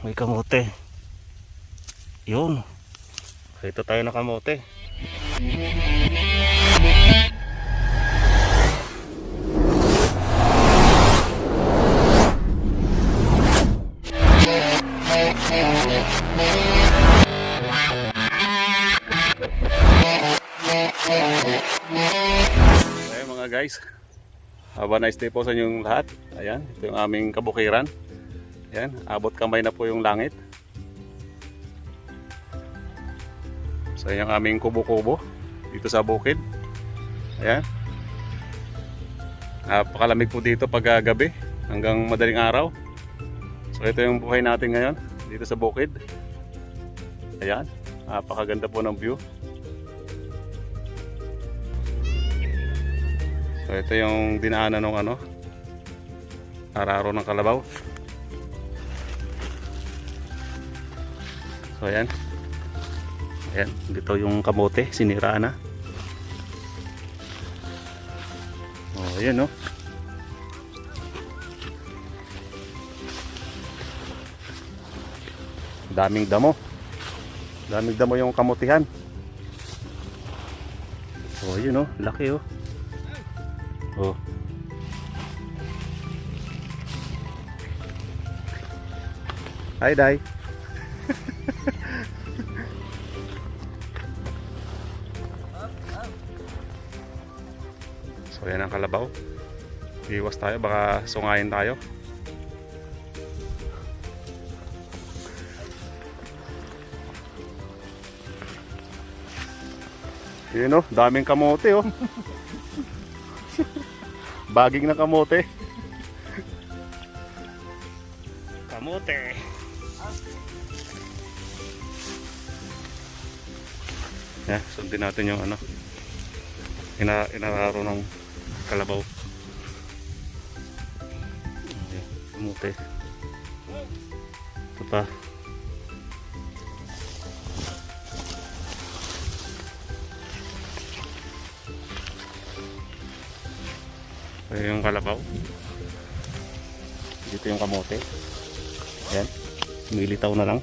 may kamote. Yun. Ito tayo na kamote. Ayan mga guys. Have a nice day po sa inyong lahat. Ayan, ito yung aming kabukiran. Ayan, abot kamay na po yung langit. So ayan yung aming kubo-kubo dito sa bukid. Ayan. Napakalamig po dito pag ah, gabi hanggang madaling araw. So ito yung buhay natin ngayon dito sa bukid. Ayan, napakaganda po ng view. So ito yung dinaanan ng ano, araro ng kalabaw. So ayan. Ayan, dito yung kamote, sinira na. Oh, ayan oh. Daming damo. Daming damo yung kamutihan. Oh, yun oh, laki oh. Oh. Hi, Dai. So, yan ang kalabaw. Iwas tayo, baka sungayin tayo. Yun oh, daming kamote oh. Baging na kamote. Kamote. Yeah, sundin natin yung ano. Ina inararo ng kalabaw. Ayan, Kamote. Ito pa. Ayan yung kalabaw. Dito yung kamote. Ayan. Militaw na lang.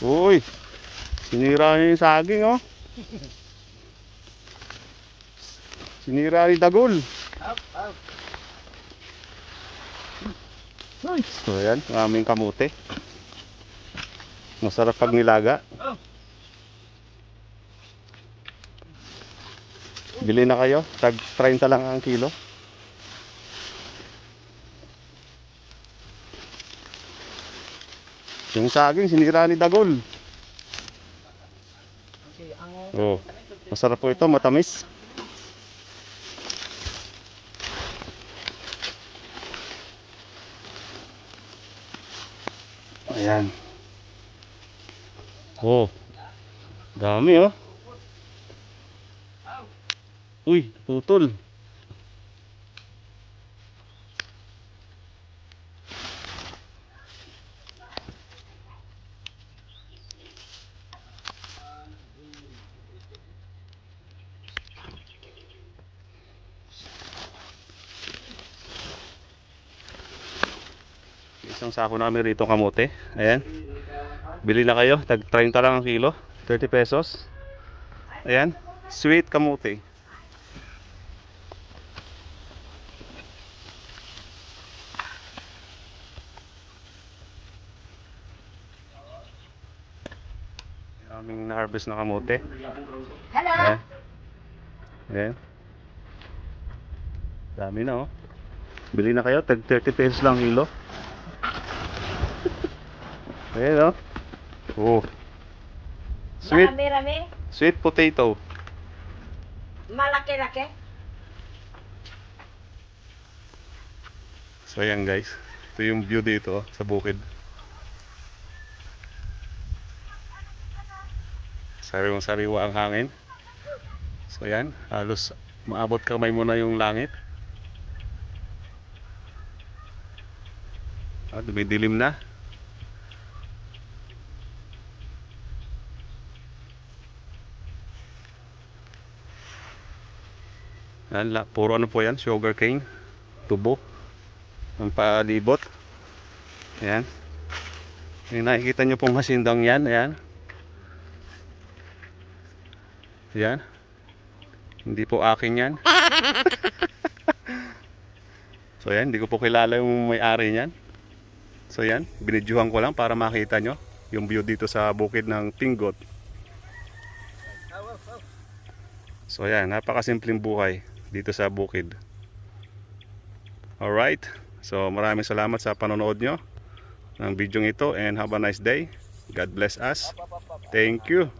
Uy, sinira niya yung saging oh. Sinira ni Dagol. So yan, ang aming kamote. Masarap pag nilaga. Bili na kayo, tag 30 lang ang kilo. Yung saging, sinira ni Dagol. Oh, masarap po ito, matamis. Ayan. Oh, dami oh. Uy, tutol. Isang sako namin rito kamote. Ayan. Bili na kayo. Tag 30 lang ang kilo. 30 pesos. Ayan. Sweet kamote. aming na-harvest na kamote. Hello. Ayan. Ayan. Dami na oh. Bili na kayo, tag 30 pesos lang kilo. Ayan oh. Oh. Sweet. Marami-rami. Sweet potato. Malaki-laki. So ayan guys. Ito yung view dito oh, sa bukid. Sariwang sariwa ang hangin. So ayan, halos maabot kamay mo na yung langit. Ah, dumidilim na. Yan, puro ano po yan, sugar cane, tubo, ang palibot. Ayan. Yung nakikita nyo pong hasindang yan, ayan. Ayan. Hindi po akin yan. so yan, hindi ko po kilala yung may-ari niyan. So yan, binidyuhan ko lang para makita nyo yung view dito sa bukid ng Tinggot. So yan, napakasimpleng buhay dito sa bukid. Alright, so maraming salamat sa panonood nyo ng video ito and have a nice day. God bless us. Thank you.